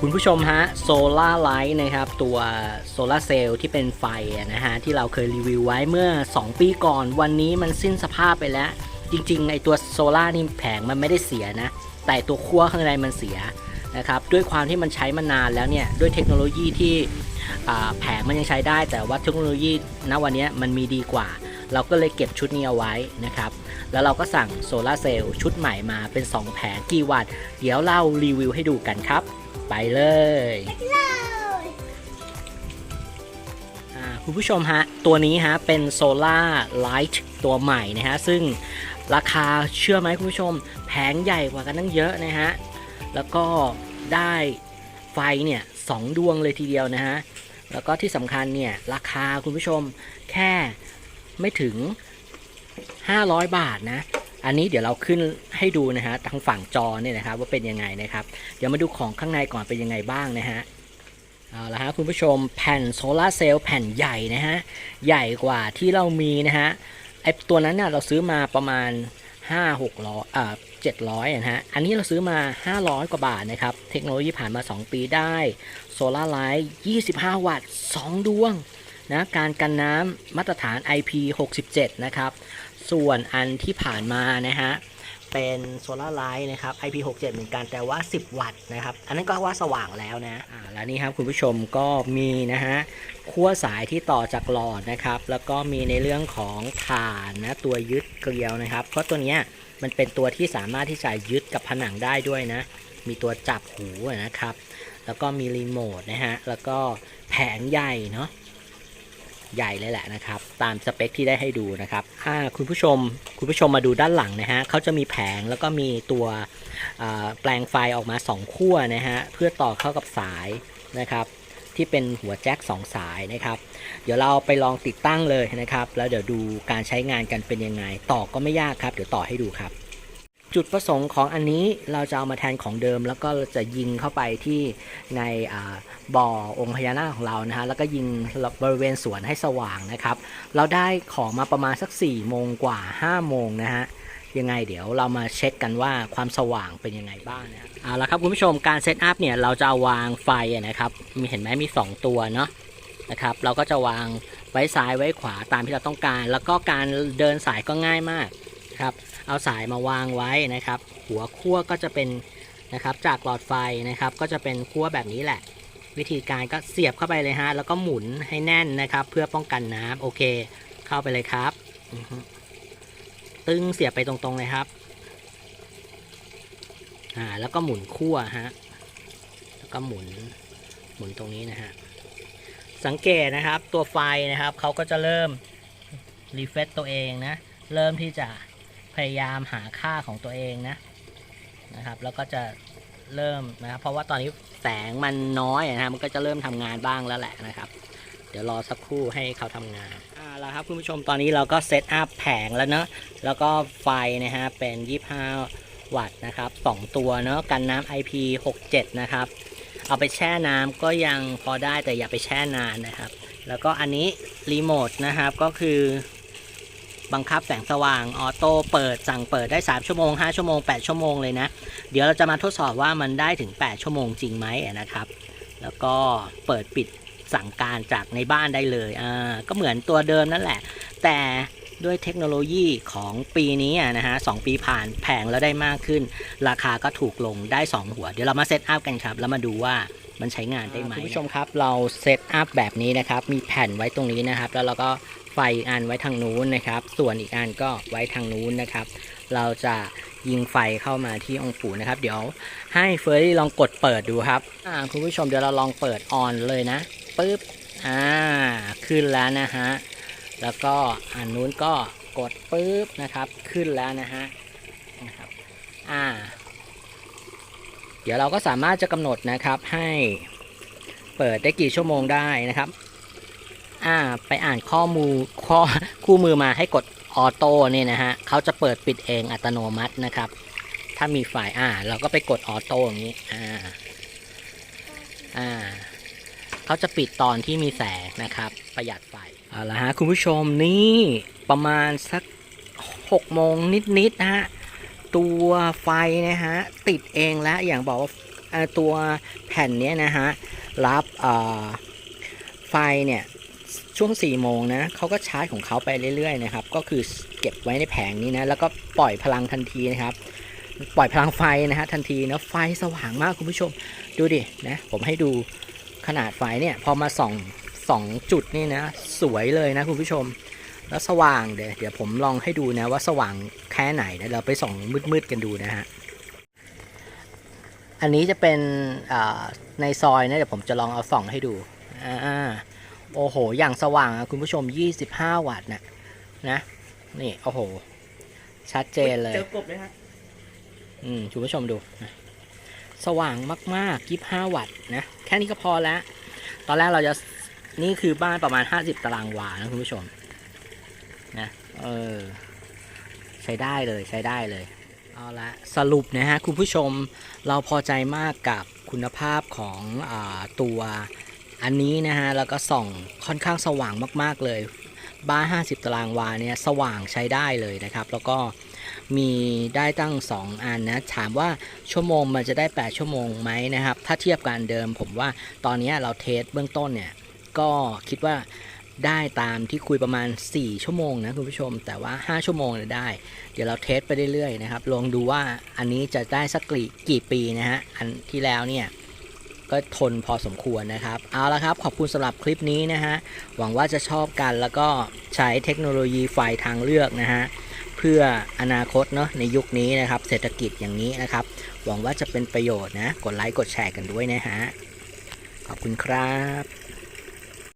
คุณผู้ชมฮะโซลาร์ไลท์นะครับ ตัวโซลาเซลล์ที่เป็นไฟนะฮะ ที่เราเคยรีวิวไว้เมื่อ 2 ปีก่อน วันนี้มันสิ้นสภาพไปแล้ว จริงๆไอตัวโซลานี่แผงมันไม่ได้เสียนะ แต่ตัวขั้วข้างในมันเสียนะครับ ด้วยความที่มันใช้มานานแล้วเนี่ย ด้วยเทคโนโลยีที่แผงมันยังใช้ได้ แต่ว่าเทคโนโลยีณวันนี้มันมีดีกว่า เราก็เลยเก็บชุดนี้เอาไว้นะครับ แล้วเราก็สั่งโซลาเซลล์ชุดใหม่มาเป็น 2 แผงกี่วัตต์ เดี๋ยวเรารีวิวให้ดูกันครับ ไปเลยคุณผู้ชมฮะ ตัวนี้ฮะ เป็นโซล่าไลท์ตัวใหม่นะฮะ ซึ่งราคาเชื่อไหมคุณผู้ชม แผงใหญ่กว่ากันตั้งเยอะนะฮะ แล้วก็ได้ไฟเนี่ยสองดวงเลยทีเดียวนะฮะ แล้วก็ที่สำคัญเนี่ย ราคาคุณผู้ชมแค่ไม่ถึง 500 บาทนะ อันนี้เดี๋ยวเราขึ้นให้ดูนะฮะทางฝั่งจอเนี่ยนะครับว่าเป็นยังไงนะครับเดี๋ยวมาดูของข้างในก่อนเป็นยังไงบ้างนะฮะเอาละฮะคุณผู้ชมแผ่นโซลาเซลล์แผ่นใหญ่นะฮะใหญ่กว่าที่เรามีนะฮะไอตัวนั้นเนี่ยเราซื้อมาประมาณ 5 6ร้อยอ่า700นะฮะอันนี้เราซื้อมา 500 กว่าบาทนะครับ เทคโนโลยีผ่านมา 2 ปีได้โซลาร์ไลท์25 วัตต์ 2 ดวงนะการกันน้ำมาตรฐาน IP67 นะครับ ส่วนอันที่ผ่านมานะฮะเป็นโซลาร์ไลท์นะครับ IP67 เหมือนกันแต่ว่า 10 วัตต์นะครับ อันนั้นก็ว่าสว่างแล้วนะอ่าแล้วนี่ครับคุณผู้ชมก็มีนะฮะขั้วสายที่ต่อจากหลอดนะครับ แล้วก็มีในเรื่องของฐานนะตัวยึดเกลียวนะครับ เพราะตัวเนี้ยมันเป็นตัวที่สามารถที่จะยึดกับผนังได้ด้วยนะ มีตัวจับหูนะครับ แล้วก็มีรีโมทนะฮะแล้วก็แผงใหญ่เนาะใหญ่เลยแหละนะครับ ตามสเปคที่ได้ให้ดูนะครับถ้าคุณผู้ชมคุณผู้ชมมาดูด้านหลังนะฮะเขาจะมีแผงแล้วก็มีตัวแปลงไฟออกมา 2 ขั้วนะฮะเพื่อต่อเข้ากับสายนะครับที่เป็นหัวแจ็ค2 สายนะครับ เดี๋ยวเราไปลองติดตั้งเลยนะครับ แล้วเดี๋ยวดูการใช้งานกันเป็นยังไง ต่อก็ไม่ยากครับ เดี๋ยวต่อให้ดูครับ จุดประสงค์ของอันนี้เราจะเอามาแทนของเดิม แล้วก็จะยิงเข้าไปที่ในบ่อองค์พญานาคของเรานะฮะแล้วก็ยิงบริเวณสวนให้สว่างนะครับ เราได้ของมาประมาณสัก4โมงกว่า5โมงนะฮะยังไงเดี๋ยวเรามาเช็คกันว่าความสว่างเป็นยังไงบ้างนะเอาละครับคุณผู้ชมการเซตอัพเนี่ยเราจะวางไฟนะครับมีเห็นไหมมี 2 ตัวเนาะนะครับเราก็จะวางไว้ซ้ายไว้ขวาตามที่เราต้องการ แล้วก็การเดินสายก็ง่ายมาก ครับ เอาสายมาวางไว้นะครับ หัวขั้วก็จะเป็นนะครับจากหลอดไฟนะครับ ก็จะเป็นขั้วแบบนี้แหละ วิธีการก็เสียบเข้าไปเลยฮะแล้วก็หมุนให้แน่นนะครับ เพื่อป้องกันน้ำโอเค เข้าไปเลยครับ ตึงเสียบไปตรงๆเลยครับอ่าแล้วก็หมุนขั้วฮะแล้วก็หมุนหมุนตรงนี้นะฮะสังเกตนะครับตัวไฟนะครับเขาก็จะเริ่มรีเฟซตัวเองนะ เริ่มที่จะ พยายามหาค่าของตัวเองนะนะครับ แล้วก็จะเริ่มนะครับ เพราะว่าตอนนี้แสงมันน้อยนะฮะมันก็จะเริ่มทำงานบ้างแล้วแหละนะครับ เดี๋ยวรอสักครู่ให้เขาทำงานอ่าแล้วครับคุณผู้ชมตอนนี้เราก็เซตอัพแผงแล้วเนอะแล้วก็ไฟนะฮะเป็น 25 วัตต์นะครับ 2 ตัวเนอะกันน้ำ IP67 นะครับเอาไปแช่น้ำก็ยังพอได้แต่อย่าไปแช่นานนะครับ แล้วก็อันนี้รีโมทนะครับก็คือ บังคับแสงสว่าง ออโต้เปิดสั่งเปิดได้ 3 ชั่วโมง 5 ชั่วโมง 8 ชั่วโมงเลยนะ เดี๋ยวเราจะมาทดสอบว่ามันได้ถึง 8 ชั่วโมงจริงไหมนะครับ แล้วก็เปิดปิดสั่งการจากในบ้านได้เลยอ่าก็เหมือนตัวเดิมนั่นแหละ แต่ด้วยเทคโนโลยีของปีนี้นะฮะสองปีผ่านแผงแล้วได้มากขึ้น ราคาก็ถูกลงได้ 2 หัว เดี๋ยวเรามาเซตอัพกันครับ แล้วมาดูว่า มันใช้งานได้ไหมคุณผู้ชมครับ เราเซตอัพแบบนี้นะครับ มีแผ่นไว้ตรงนี้นะครับ แล้วเราก็ไฟอีกอันไว้ทางนู้นนะครับ ส่วนอีกอันก็ไว้ทางนู้นนะครับ เราจะยิงไฟเข้ามาที่องค์ปู่นะครับ เดี๋ยวให้เฟอร์รี่ลองกดเปิดดูครับคุณผู้ชมเดี๋ยวเราลองเปิดออนเลยนะปึ๊บอ่าขึ้นแล้วนะฮะแล้วก็อันนู้นก็กดปึ๊บนะครับ ขึ้นแล้วนะฮะนะครับอ่า เดี๋ยวเราก็สามารถจะกำหนดนะครับให้เปิดได้กี่ชั่วโมงได้นะครับ อ่าไปอ่านข้อมูลข้อคู่มือมาให้กดออโต้เนี่ยนะฮะเขาจะเปิดปิดเองอัตโนมัตินะครับ ถ้ามีไฟล์อ่าเราก็ไปกดออโต้อย่างนี้อ่าอ่าเขาจะปิดตอนที่มีแสงนะครับ ประหยัดไฟเอาละฮะคุณผู้ชมนี่ประมาณสัก6โมงนิดๆนะฮะ ตัวไฟนะฮะติดเองแล้วอย่างบอกว่าตัวแผ่นเนี้ยนะฮะรับไฟเนี่ยช่วง4โมงนะเขาก็ชาร์จของเขาไปเรื่อยๆนะครับก็คือเก็บไว้ในแผงนี้นะแล้วก็ปล่อยพลังทันทีนะครับปล่อยพลังไฟนะฮะทันทีนะไฟสว่างมากคุณผู้ชมดูดินะผมให้ดูขนาดไฟเนี่ยพอมาส่องสองจุดนี่นะสวยเลยนะคุณผู้ชม แล้วสว่างเดี๋ยวเดี๋ยวผมลองให้ดูนะว่าสว่าง แค่ไหนนะเราไปส่องมืดๆกันดูนะฮะ อันนี้จะเป็นอ่าในซอยนะเดี๋ยวผมจะลองเอาส่องให้ดูอ่าโอ้โห อย่างสว่างอะคุณผู้ชม 25 วัตต์นะนะนี่โอ้โห ชัดเจนเลย เจอกบเลยฮะอืมคุณผู้ชมดูนะสว่างมากๆ25 วัตต์นะ แค่นี้ก็พอแล้ว ตอนแรกเราจะนี่คือบ้านประมาณ 50 ตารางวานะคุณผู้ชมนะเออ ใช้ได้เลยใช้ได้เลยเอาละสรุปนะฮะคุณผู้ชมเราพอใจมากกับคุณภาพของอาตัวอันนี้นะฮะแล้วก็ส่องค่อนข้างสว่างมากๆเลยบ้าน50 ตารางวาเนี่ยสว่างใช้ได้เลยนะครับ แล้วก็มีได้ตั้ง 2 อันนะถามว่าชั่วโมงมันจะได้ 8 ชั่วโมงไหมนะครับ ถ้าเทียบกันเดิมผมว่าตอนนี้เราเทสเบื้องต้นเนี่ยก็คิดว่า ได้ตามที่คุยประมาณ 4 ชั่วโมงนะคุณผู้ชม แต่ว่า 5 ชั่วโมงเนี่ยได้ เดี๋ยวเราเทสไปเรื่อยๆนะครับ ลองดูว่าอันนี้จะได้สักกี่กี่ปีนะฮะ อันที่แล้วเนี่ยก็ทนพอสมควรนะครับ เอาละครับขอบคุณสำหรับคลิปนี้นะฮะ หวังว่าจะชอบกันแล้วก็ใช้เทคโนโลยีไฟทางเลือกนะฮะ เพื่ออนาคตเนาะในยุคนี้นะครับ เศรษฐกิจอย่างนี้นะครับ หวังว่าจะเป็นประโยชน์นะ กดไลค์กดแชร์กันด้วยนะฮะ ขอบคุณครับ